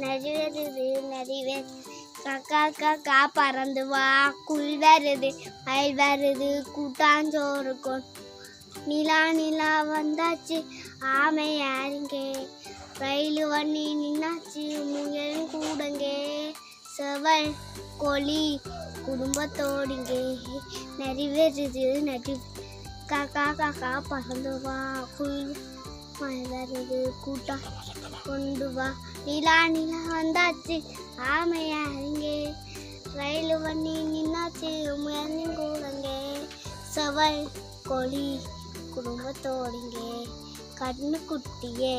நிறைவே கக்கா கக்கா பறந்து வா. குள் வருது மயில் வருது. கூட்டாஞ்சோறு கொண்டு நிலா நிலா வந்தாச்சு. ஆமை யாருங்கே? ரயில் வண்டி நின்னாச்சு. நீங்கள் கூடங்கே. செவல் கோழி குடும்பத்தோடுங்க. நிறைவேறுது நடி காக்கா காக்கா பறந்து வா. குள் மழை கூட்டம் கூட்டா கொண்டு வா. நிலா நிலா வந்தாச்சு. ஆமை யாருங்கே ரயில் வண்டி நின்னாச்சு. முயல் கூடங்க. செவல் கொழி குடும்பத்தோடுங்க. கண்ணு குட்டியே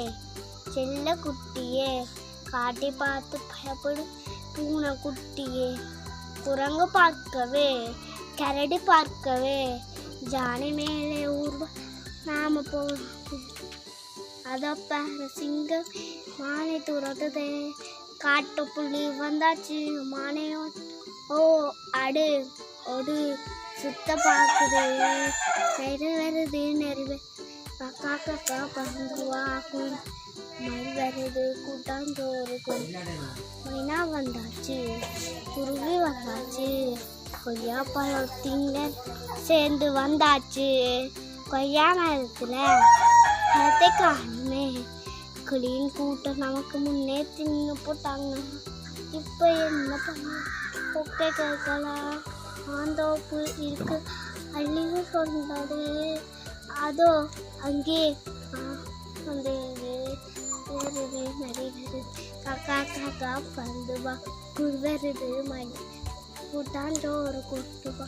செல்ல குட்டியே. காட்டி பார்த்து பயப்படு பூனை குட்டியே. குரங்கு பார்க்கவே கரடி பார்க்கவே. ஜானி மேலே ஊர்வ நாம போ அதப்ப பாரு சிங்கம் மானை துரத்துதே காட்டு புள்ளி வந்தாச்சு மானையோ. ஓ அடு ஒடு சுத்த பார்க்குது. நெரு வருது நெருவு கக்கா கக்கா பறந்து வருது கூட்டாஞ்சோறு மீனா வந்தாச்சு குருவி வந்தாச்சு கொய்யா பழம் திங்கள் சேர்ந்து வந்தாச்சு. கொய்யா மரத்தில் காணும். கிளியின் கூட்டம் நமக்கு முன்னே தின்னு போட்டாங்க. இப்போ என்ன பண்ண? கொக்கை கேட்கலாம் ஆந்தோப்பு இருக்கு. அள்ளிவு சொன்னது அதோ அங்கே. வந்து வருது நடிகரு காக்கா காக்கா பறந்து வா. குள் மணி கூட்டாண்டோ ஒரு வா.